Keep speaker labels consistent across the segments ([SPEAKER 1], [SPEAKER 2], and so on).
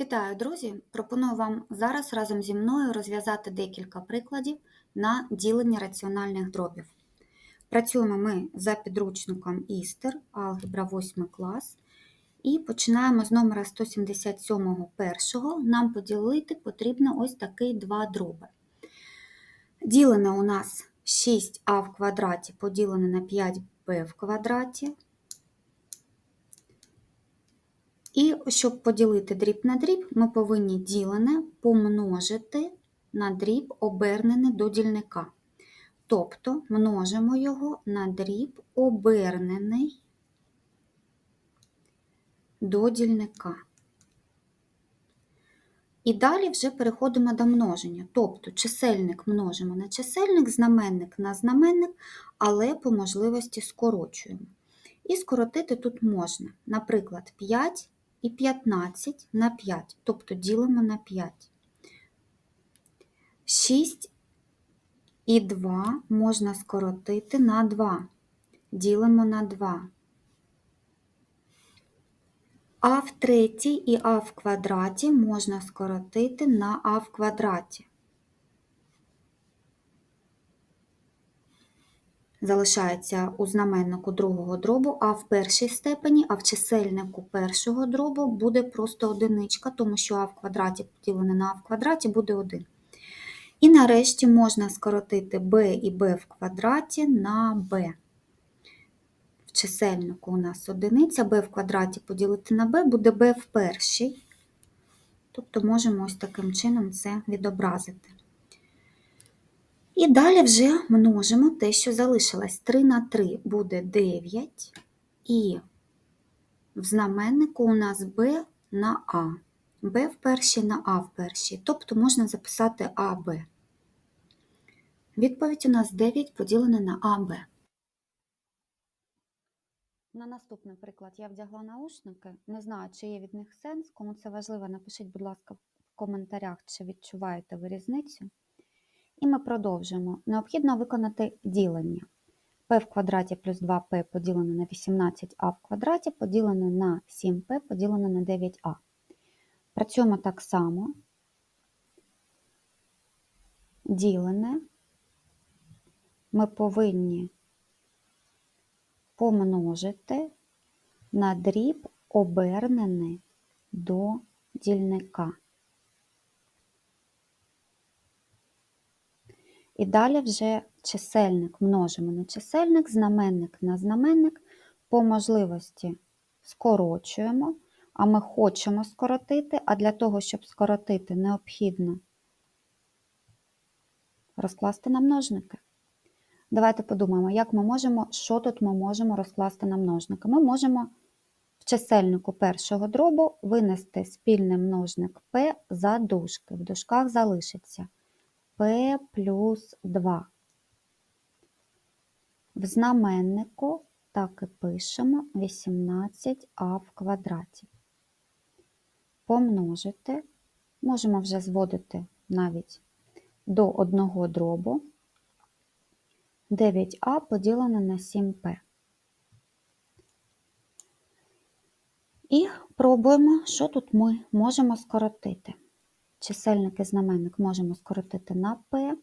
[SPEAKER 1] Вітаю, друзі! Пропоную вам зараз разом зі мною розв'язати декілька прикладів на ділення раціональних дробів. Працюємо ми за підручником Істер, алгебра 8 клас, і починаємо з номера 177 першого. Нам поділити потрібно ось такий два дроби. Ділене у нас 6а в квадраті поділене на 5b в квадраті. І щоб поділити дріб на дріб, ми повинні ділене помножити на дріб обернене до дільника. Тобто множимо його на дріб обернений до дільника. І далі вже переходимо до множення. Тобто чисельник множимо на чисельник, знаменник на знаменник, але по можливості скорочуємо. І скоротити тут можна, наприклад, 5 і 15 на 5, тобто ділимо на 5. 6 і 2 можна скоротити на 2, ділимо на 2. А в третій і а в квадраті можна скоротити на а в квадраті. Залишається у знаменнику другого дробу, а в першій степені, а в чисельнику першого дробу буде просто одиничка, тому що а в квадраті поділене на а в квадраті буде 1. І нарешті можна скоротити b і b в квадраті на b. В чисельнику у нас одиниця, b в квадраті поділити на b буде b в першій. Тобто можемо ось таким чином це відобразити. І далі вже множимо те, що залишилось. 3 на 3 буде 9, і в знаменнику у нас b на А. b в першій на А в першій, тобто можна записати АБ. Відповідь у нас 9 поділене на АБ. На наступний приклад я вдягла наушники. Не знаю, чи є від них сенс. Кому це важливо, напишіть, будь ласка, в коментарях, чи відчуваєте ви різницю. І ми продовжуємо. Необхідно виконати ділення. p в квадраті плюс 2p поділене на 18а в квадраті поділене на 7p поділене на 9а. Працюємо так само. Ділене ми повинні помножити на дріб обернений до дільника. І далі вже чисельник множимо на чисельник, знаменник на знаменник, по можливості скорочуємо, а ми хочемо скоротити, а для того, щоб скоротити, необхідно розкласти на множники. Давайте подумаємо, як ми можемо, що тут ми можемо розкласти на множники. Ми можемо в чисельнику першого дробу винести спільний множник P за дужки. В дужках залишиться p плюс 2. В знаменнику так і пишемо 18а в квадраті. Помножити, можемо вже зводити навіть до одного дробу 9а поділене на 7p. І пробуємо, що тут ми можемо скоротити. Чисельник і знаменник можемо скоротити на p,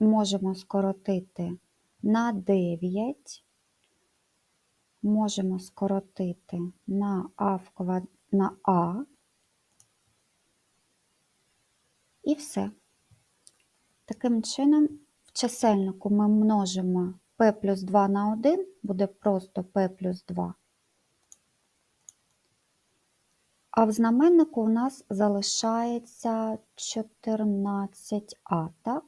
[SPEAKER 1] можемо скоротити на 9, можемо скоротити на а в квад... на а і все. Таким чином, в чисельнику ми множимо p плюс 2 на 1, буде просто p плюс 2. А в знаменнику у нас залишається 14а, так?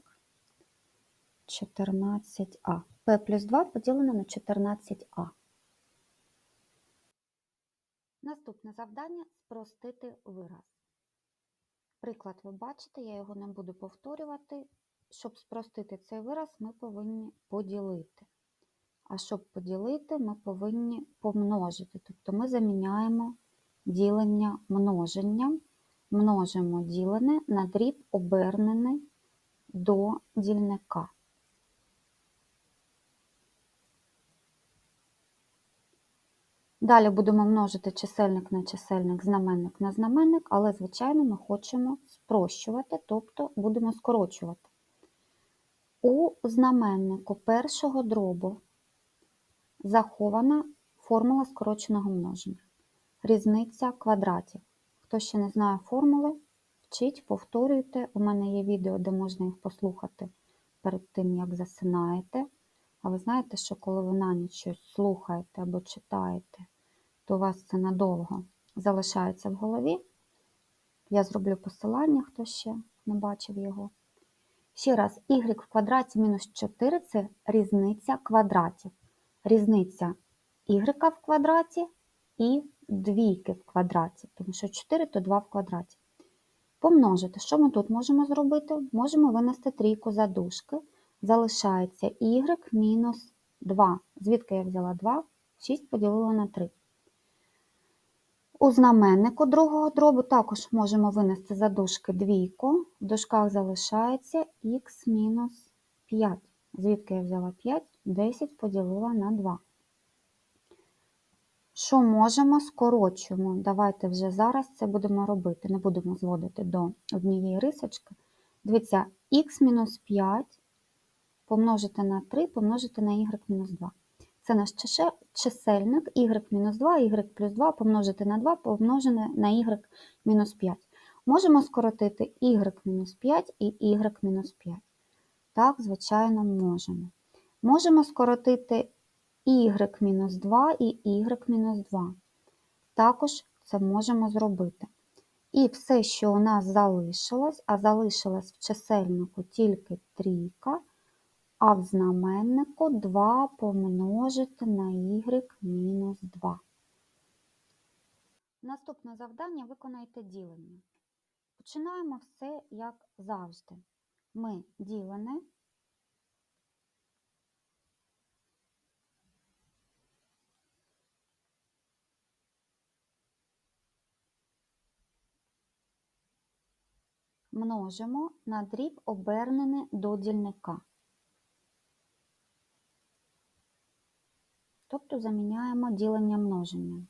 [SPEAKER 1] 14а. P плюс 2 поділено на 14а. Наступне завдання спростити вираз. Приклад ви бачите, я його не буду повторювати. Щоб спростити цей вираз, ми повинні поділити. А щоб поділити, ми повинні помножити. Тобто ми заміняємо ділення множенням, множимо ділене на дріб обернений до дільника. Далі будемо множити чисельник на чисельник, знаменник на знаменник, але, звичайно, ми хочемо спрощувати, тобто будемо скорочувати. У знаменнику першого дробу захована формула скороченого множення. Різниця квадратів. Хто ще не знає формули, вчіть, повторюйте. У мене є відео, де можна їх послухати перед тим, як засинаєте. А ви знаєте, що коли ви на ніч щось слухаєте або читаєте, то у вас це надовго залишається в голові. Я зроблю посилання, хто ще не бачив його. Ще раз, y в квадраті мінус 4 це різниця квадратів. Різниця y в квадраті і двійки в квадраті, тому що 4 то 2 в квадраті. Помножити, що ми тут можемо зробити? Можемо винести трійку за дужки. Залишається y мінус 2. Звідки я взяла 2? 6 поділила на 3. У знаменнику другого дробу також можемо винести за дужки двійку. В дужках залишається х мінус 5. Звідки я взяла 5? 10 поділила на 2. Що можемо, скорочуємо. Давайте вже зараз це будемо робити. Не будемо зводити до однієї рисочки. Дивіться, х-5 помножити на 3, помножити на y-2. Це наш чисельник y-2, y плюс 2 помножити на 2, помножене на y-5. Можемо скоротити y-5 і y-5. Так, звичайно, можемо. Можемо скоротити y-2 і y-2. Також це можемо зробити. І все, що у нас залишилось, а залишилось в чисельнику тільки трійка, а в знаменнику 2 помножити на y-2. Наступне завдання виконайте ділення. Починаємо все як завжди. Ми ділене множимо на дріб обернене до дільника. Тобто заміняємо ділення множення.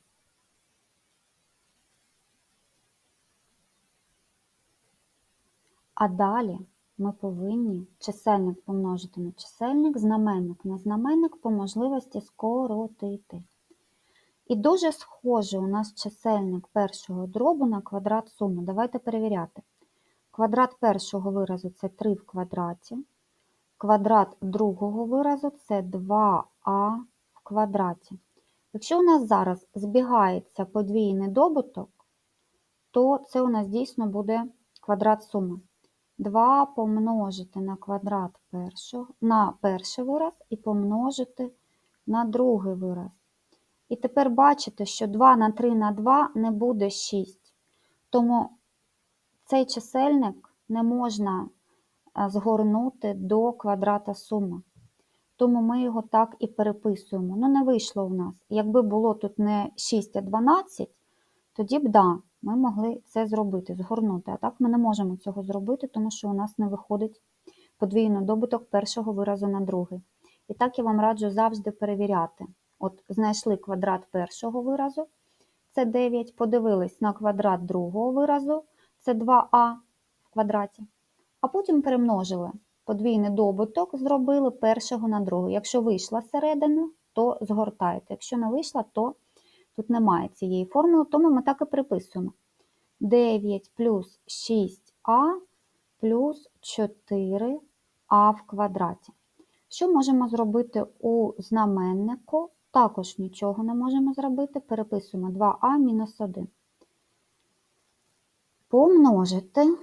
[SPEAKER 1] А далі ми повинні чисельник помножити на чисельник, знаменник на знаменник по можливості скоротити. І дуже схоже у нас чисельник першого дробу на квадрат суми. Давайте перевіряти. Квадрат першого виразу це 3 в квадраті. Квадрат другого виразу це 2а в квадраті. Якщо у нас зараз збігається подвійний добуток, то це у нас дійсно буде квадрат суми. 2 помножити на квадрат першого, на перший вираз і помножити на другий вираз. І тепер бачите, що 2 на 3 на 2 не буде 6. Тому цей чисельник не можна е, згорнути до квадрата суми. Тому ми його так і переписуємо. Ну, не вийшло у нас. Якби було тут не 6, а 12, тоді б да, ми могли це зробити, згорнути. А так ми не можемо цього зробити, тому що у нас не виходить подвійний добуток першого виразу на другий. І так я вам раджу завжди перевіряти. От знайшли квадрат першого виразу, це 9, подивились на квадрат другого виразу, це 2а в квадраті, а потім перемножили. Подвійний добуток зробили першого на другий. Якщо вийшла середина, то згортаєте. Якщо не вийшла, то тут немає цієї формули, тому ми так і приписуємо. 9 плюс 6а плюс 4а в квадраті. Що можемо зробити у знаменнику? Також нічого не можемо зробити. Переписуємо 2а мінус 1 помножити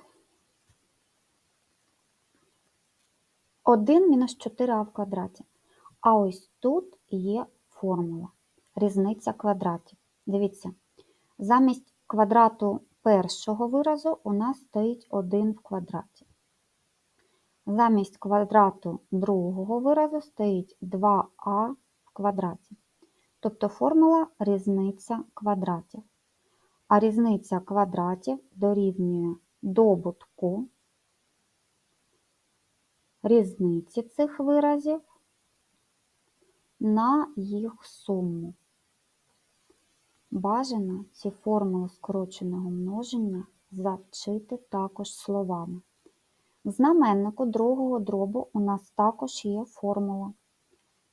[SPEAKER 1] 1 мінус 4а в квадраті. А ось тут є формула різниця квадратів. Дивіться, замість квадрату першого виразу у нас стоїть 1 в квадраті. Замість квадрату другого виразу стоїть 2а в квадраті. Тобто формула різниця квадратів а різниця квадратів дорівнює добутку різниці цих виразів на їх суму. Бажано ці формули скороченого множення завчити також словами. В знаменнику другого дробу у нас також є формула.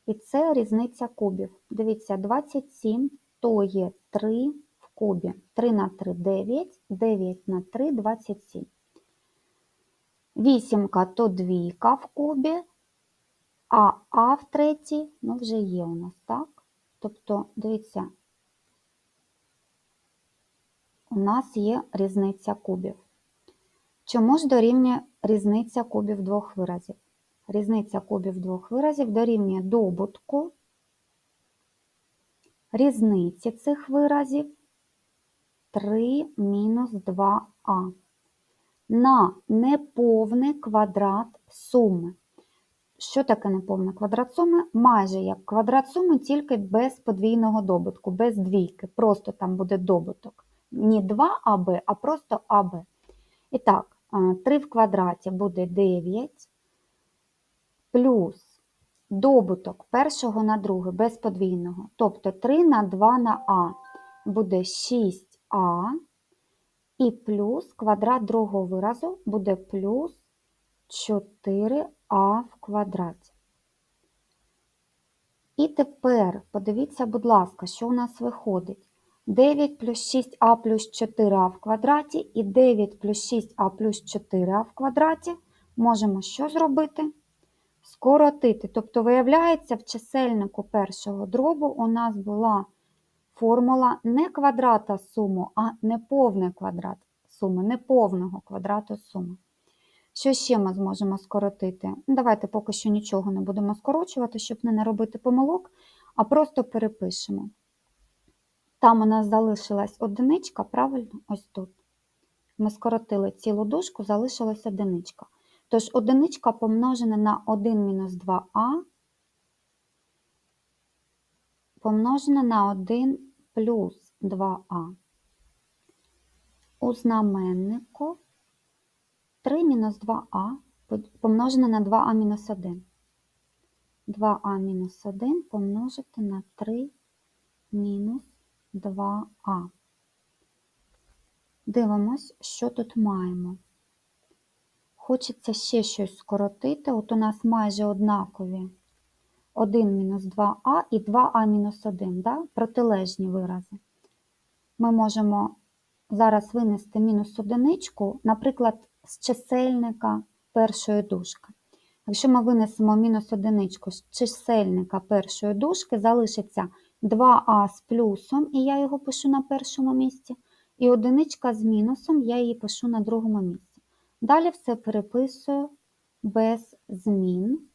[SPEAKER 1] І це різниця кубів. Дивіться, 27 то є 3 в кубі. 3 на 3 – 9, 9 на 3 – 27. Вісімка то двійка в кубі, а А в третій, ну вже є у нас, так? Тобто, дивіться, у нас є різниця кубів. Чому ж дорівнює різниця кубів двох виразів? Різниця кубів двох виразів дорівнює добутку різниці цих виразів 3 мінус 2а на неповний квадрат суми. Що таке неповний квадрат суми? Майже як квадрат суми, тільки без подвійного добутку, без двійки. Просто там буде добуток. Не 2аб, а просто АБ. І так, 3 в квадраті буде 9, плюс добуток першого на друге без подвійного. Тобто 3 на 2 на А буде 6а, і плюс квадрат другого виразу буде плюс 4а в квадраті. І тепер подивіться, будь ласка, що у нас виходить. 9 плюс 6а плюс 4а в квадраті і 9 плюс 6а плюс 4а в квадраті можемо що зробити? Скоротити. Тобто, виявляється, в чисельнику першого дробу у нас була формула не квадрата суму, а неповний квадрат суми, неповного квадрату суми. Що ще ми зможемо скоротити? Давайте поки що нічого не будемо скорочувати, щоб не наробити помилок, а просто перепишемо. Там у нас залишилась одиничка, правильно? Ось тут. Ми скоротили цілу дужку, залишилась одиничка. Тож одиничка помножена на 1 мінус 2а помножена на 1 плюс 2а. У знаменнику 3 мінус 2а помножене на 2а мінус 1. 2а мінус 1 помножити на 3 мінус 2а. Дивимось, що тут маємо. Хочеться ще щось скоротити. От у нас майже однакові 1 мінус 2а і 2а мінус 1, да? протилежні вирази. Ми можемо зараз винести мінус одиничку, наприклад, з чисельника першої дужки. Якщо ми винесемо мінус одиничку з чисельника першої дужки, залишиться 2а з плюсом, і я його пишу на першому місці, і одиничка з мінусом, я її пишу на другому місці. Далі все переписую без змін.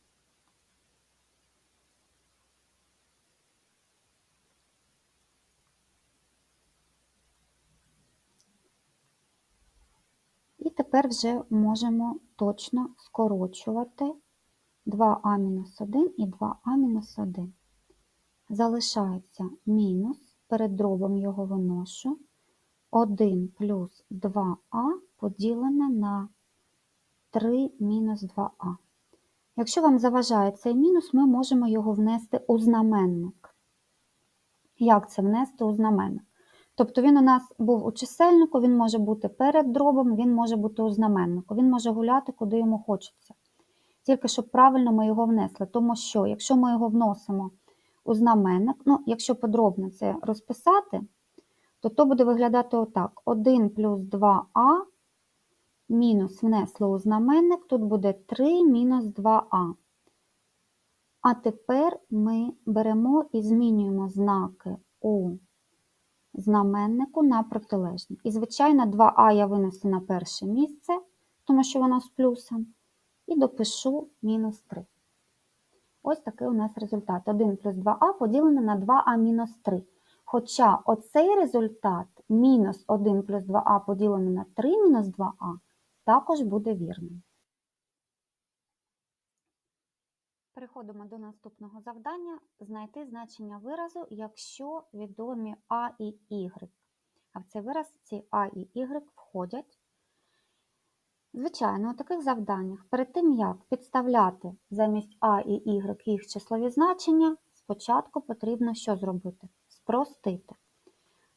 [SPEAKER 1] І тепер вже можемо точно скорочувати 2а-1 і 2а-1. Залишається мінус, перед дробом його виношу, 1 плюс 2а поділене на 3 мінус 2а. Якщо вам заважає цей мінус, ми можемо його внести у знаменник. Як це внести у знаменник? Тобто він у нас був у чисельнику, він може бути перед дробом, він може бути у знаменнику, він може гуляти, куди йому хочеться. Тільки щоб правильно ми його внесли. Тому що, якщо ми його вносимо у знаменник, ну, якщо подробно це розписати, то то буде виглядати отак: 1 плюс 2а мінус внесли у знаменник, тут буде 3 мінус 2а. А тепер ми беремо і змінюємо знаки у знаменнику на протилежні. І, звичайно, 2а я винесу на перше місце, тому що воно з плюсом, і допишу мінус 3. Ось такий у нас результат. 1 плюс 2а поділене на 2а мінус 3. Хоча оцей результат мінус 1 плюс 2а поділене на 3 мінус 2а також буде вірним. Переходимо до наступного завдання знайти значення виразу, якщо відомі А і Y. А в цей вираз ці А і Y входять. Звичайно, у таких завданнях перед тим, як підставляти замість А і Y їх числові значення, спочатку потрібно що зробити? Спростити.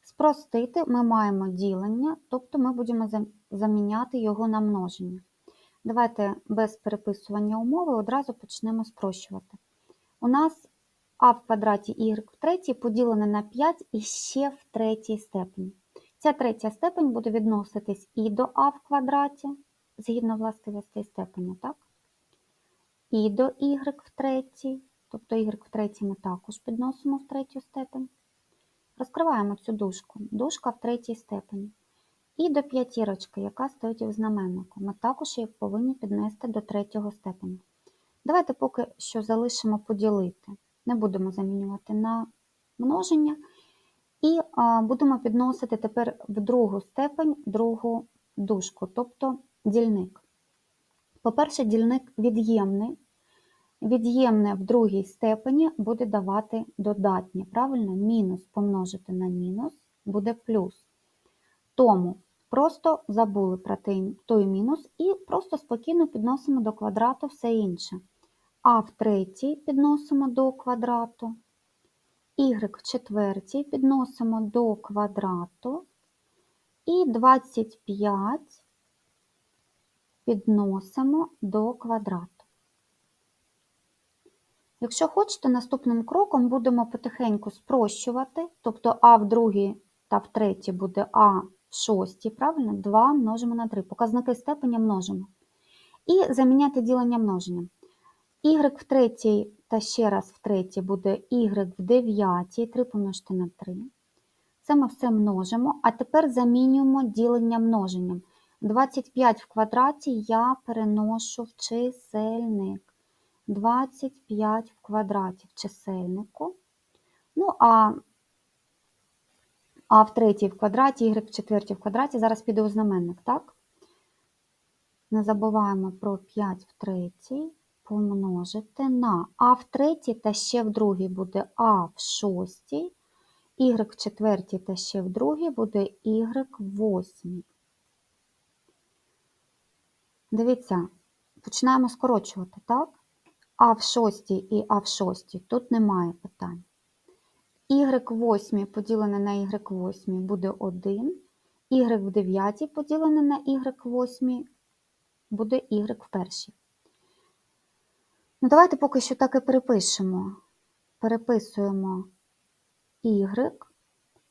[SPEAKER 1] спростити ми маємо ділення, тобто ми будемо заміняти його на множення. Давайте без переписування умови одразу почнемо спрощувати. У нас а в квадраті y в третій поділене на 5 і ще в третій степені. Ця третя степень буде відноситись і до а в квадраті, згідно властивостей степені, так? І до y в третій, тобто y в третій ми також підносимо в третю степень. Розкриваємо цю дужку. Дужка в третій степені. І до п'ятірочки, яка стоїть у знаменнику. Ми також її повинні піднести до третього степеня. Давайте поки що залишимо поділити. Не будемо замінювати на множення. І а, будемо підносити тепер в другу степень другу дужку, тобто дільник. По-перше, дільник від'ємний. Від'ємне в другій степені буде давати додатнє. Правильно? Мінус помножити на мінус буде плюс. Тому просто забули про той, мінус і просто спокійно підносимо до квадрату все інше. А в третій підносимо до квадрату, y в четвертій підносимо до квадрату і 25 підносимо до квадрату. Якщо хочете, наступним кроком будемо потихеньку спрощувати, тобто а в другій та в третій буде а шостій, правильно? 2 множимо на 3. Показники степеня множимо. І заміняти ділення множенням. y в третій та ще раз в третій буде y в дев'ятій, 3 помножити на 3. Це ми все множимо, а тепер замінюємо ділення множенням. 25 в квадраті я переношу в чисельник. 25 в квадраті в чисельнику. Ну, а, а в третій в квадраті, y в четвертій в квадраті, зараз піде у знаменник, так? Не забуваємо про 5 в третій помножити на а в третій та ще в другій буде а в шостій, y в четвертій та ще в другій буде y в восьмій. Дивіться, починаємо скорочувати, так? А в шостій і А в шостій тут немає питань. Y в восьмій поділене на Y в восьмій буде 1. Y в дев'ятій поділене на Y в восьмій буде Y в першій. Ну, давайте поки що так і перепишемо. Переписуємо Y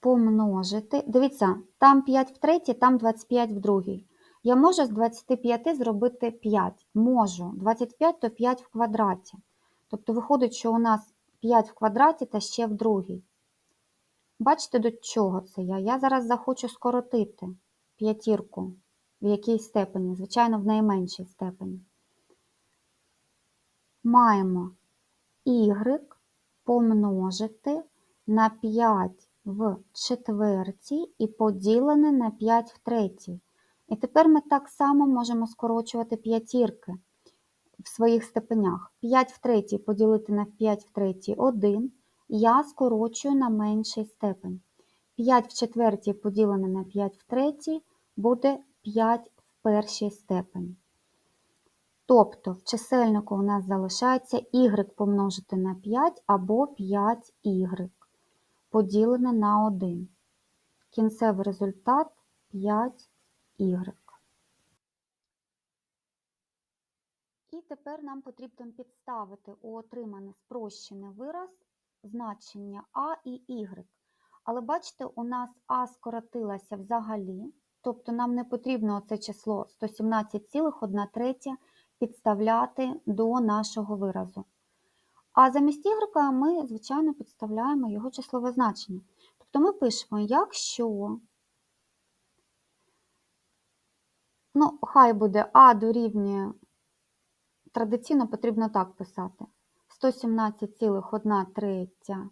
[SPEAKER 1] помножити. Дивіться, там 5 в третій, там 25 в другій. Я можу з 25 зробити 5. Можу. 25 то 5 в квадраті. Тобто виходить, що у нас 5 в квадраті та ще в другій. Бачите, до чого це я? Я зараз захочу скоротити п'ятірку в якій степені, звичайно, в найменшій степені. Маємо y помножити на 5 в четвертій і поділене на 5 в третій. І тепер ми так само можемо скорочувати п'ятірки в своїх степенях. 5 в третій поділити на 5 в третій 1. Я скорочую на менший степень. 5 в четвертій поділене на 5 в третій буде 5 в першій степені. Тобто в чисельнику у нас залишається y помножити на 5 або 5y поділене на 1. Кінцевий результат 5y. І тепер нам потрібно підставити у отриманий спрощений вираз значення а і y. Але бачите, у нас а скоротилася взагалі, тобто нам не потрібно це число 117,1 третя підставляти до нашого виразу. А замість y ми, звичайно, підставляємо його числове значення. Тобто ми пишемо, якщо, ну, хай буде а дорівнює, традиційно потрібно так писати, 117,1 третя,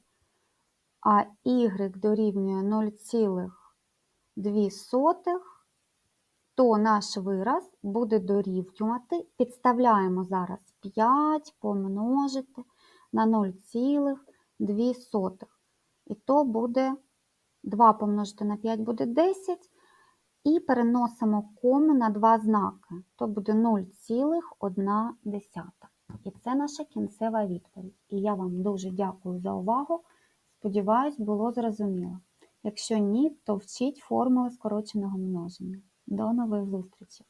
[SPEAKER 1] а y дорівнює 0,2, то наш вираз буде дорівнювати, підставляємо зараз 5 помножити на 0,2. І то буде 2 помножити на 5 буде 10. І переносимо кому на два знаки. То буде 0,1. І це наша кінцева відповідь. І я вам дуже дякую за увагу. Сподіваюсь, було зрозуміло. Якщо ні, то вчіть формули скороченого множення. До нових зустрічей!